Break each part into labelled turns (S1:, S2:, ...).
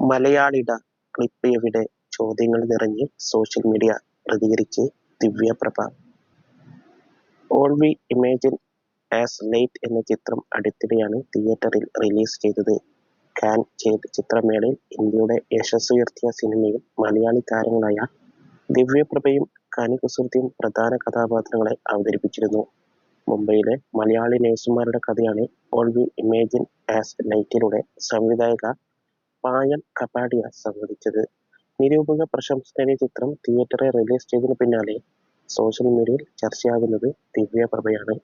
S1: മലയാളിട clip എവിടെ ചോദ്യങ്ങൾ നിറഞ്ഞ് സോഷ്യൽ മീഡിയ പ്രതികരിച്ച് Divya Prabha all we imagine as light എന്ന ചിത്രം അടുത്തിടെയാണ് തിയേറ്ററിൽ റിലീസ് ചെയ്തത്. കാൻ ചിത്രമേളയിൽ ഇന്ത്യയുടെ യശസ്സുയർത്തിയ സിനിമയിൽ മലയാളി താരങ്ങളായ ദിവ്യപ്രഭയും കനി കുസൃതിയും പ്രധാന കഥാപാത്രങ്ങളെ അവതരിപ്പിച്ചിരുന്നു. മുംബൈയിലെ മലയാളി നഴ്സുമാരുടെ കഥയാണ് ഓൾ വി ഇമേജിൻ ആസ് ലൈറ്റിലൂടെ സംവിധായക പായൽ കപാഡിയ സംവദിച്ചത് നിരൂപക പ്രശംസ നേടിയ ചിത്രം തിയേറ്ററിൽ റിലീസ് ചെയ്തതിന് പിന്നാലെ സോഷ്യൽ മീഡിയയിൽ ചർച്ചയാകുന്നത് ദിവ്യപ്രഭയാണ്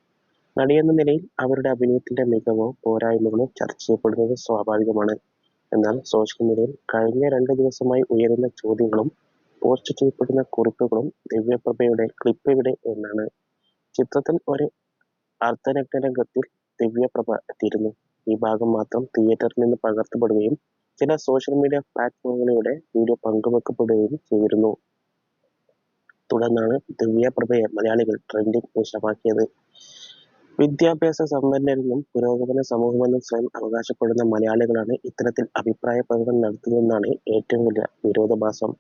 S1: നടിയെന്ന നിലയിൽ അവരുടെ അഭിനയത്തിന്റെ മികവോ പോരായ്മകളോ ചർച്ച ചെയ്യപ്പെടുന്നത് സ്വാഭാവികമാണ്. എന്നാൽ സോഷ്യൽ മീഡിയയിൽ കഴിഞ്ഞ രണ്ട് ദിവസമായി ഉയരുന്ന ചോദ്യങ്ങളും പോസ്റ്റ് ചെയ്യപ്പെടുന്ന കുറിപ്പുകളും ദിവ്യപ്രഭയുടെ ക്ലിപ്പ് എവിടെ എന്നാണ് ചിത്രത്തിൽ ഒരു അർദ്ധനഗ്ന രംഗത്തിൽ ദിവ്യപ്രഭ എത്തിയിരുന്നു. ഈ ഭാഗം മാത്രം തിയേറ്ററിൽ നിന്ന് പകർത്തപ്പെടുകയും ചില സോഷ്യൽ മീഡിയ പ്ലാറ്റ്ഫോമുകളിലൂടെ വീഡിയോ പങ്കുവെക്കപ്പെടുകയും ചെയ്തിരുന്നു. തുടർന്നാണ് ദിവ്യ പ്രഭയെ മലയാളികൾ ട്രെൻഡിംഗ് വിഷയമാക്കിയത് വിദ്യാഭ്യാസ സമ്പന്നരെന്നും പുരോഗമന സമൂഹമെന്നും സ്വയം അവകാശപ്പെടുന്ന മലയാളികളാണ് ഇത്തരത്തിൽ അഭിപ്രായ പ്രകടനം നടത്തുന്നതെന്നാണ് ഏറ്റവും വലിയ വിരോധാഭാസം.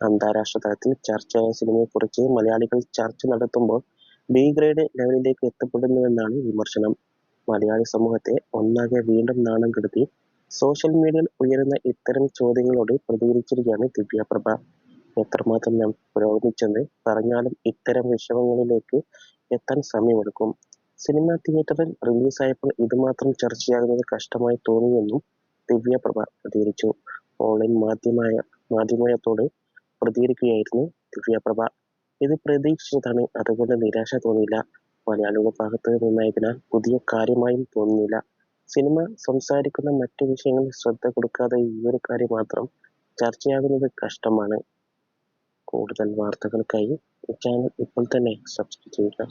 S1: അന്താരാഷ്ട്ര തലത്തിൽ ചർച്ചയായ സിനിമയെക്കുറിച്ച് മലയാളികൾ ചർച്ച നടത്തുമ്പോൾ ബി ഗ്രേഡ് ലെവലിലേക്ക് എത്തപ്പെടുന്നുവെന്നാണ് വിമർശനം. മലയാളി സമൂഹത്തെ ഒന്നാകെ വീണ്ടും നാണം കെടുത്തി സോഷ്യൽ മീഡിയയിൽ ഉയരുന്ന ഇത്തരം ചോദ്യങ്ങളോട് പ്രതികരിച്ചിരിക്കുകയാണ് ദിവ്യ പ്രഭ. എത്രമാത്രം ഞാൻ പുരോഗമിച്ചെന്ന് പറഞ്ഞാലും ഇത്തരം വിഷമങ്ങളിലേക്ക് എത്താൻ സമയമെടുക്കും. സിനിമ തിയേറ്ററിൽ റിലീസായപ്പോൾ ഇതുമാത്രം ചർച്ചയാകുന്നത് കഷ്ടമായി തോന്നിയെന്നും ദിവ്യപ്രഭ പ്രതികരിച്ചു. ഓൺലൈൻ മാധ്യമായ മാധ്യമത്തോട് പ്രതികരിക്കുകയായിരുന്നു ദിവ്യ പ്രഭ. ഇത് പ്രതീക്ഷിച്ചതാണ് അതുകൊണ്ട് നിരാശ തോന്നിയില്ല. മലയാളികളുടെ ഭാഗത്ത് നിന്നായതിനാൽ പുതിയ കാര്യമായും തോന്നുന്നില്ല സിനിമ സംസാരിക്കുന്ന മറ്റു വിഷയങ്ങളിൽ ശ്രദ്ധ കൊടുക്കാതെ ഈ ഒരു കാര്യം മാത്രം ചർച്ചയാകുന്നത് കഷ്ടമാണ്. കൂടുതൽ വാർത്തകൾക്കായി ചാനൽ ഇപ്പോൾ തന്നെ സബ്സ്ക്രൈബ് ചെയ്യുക.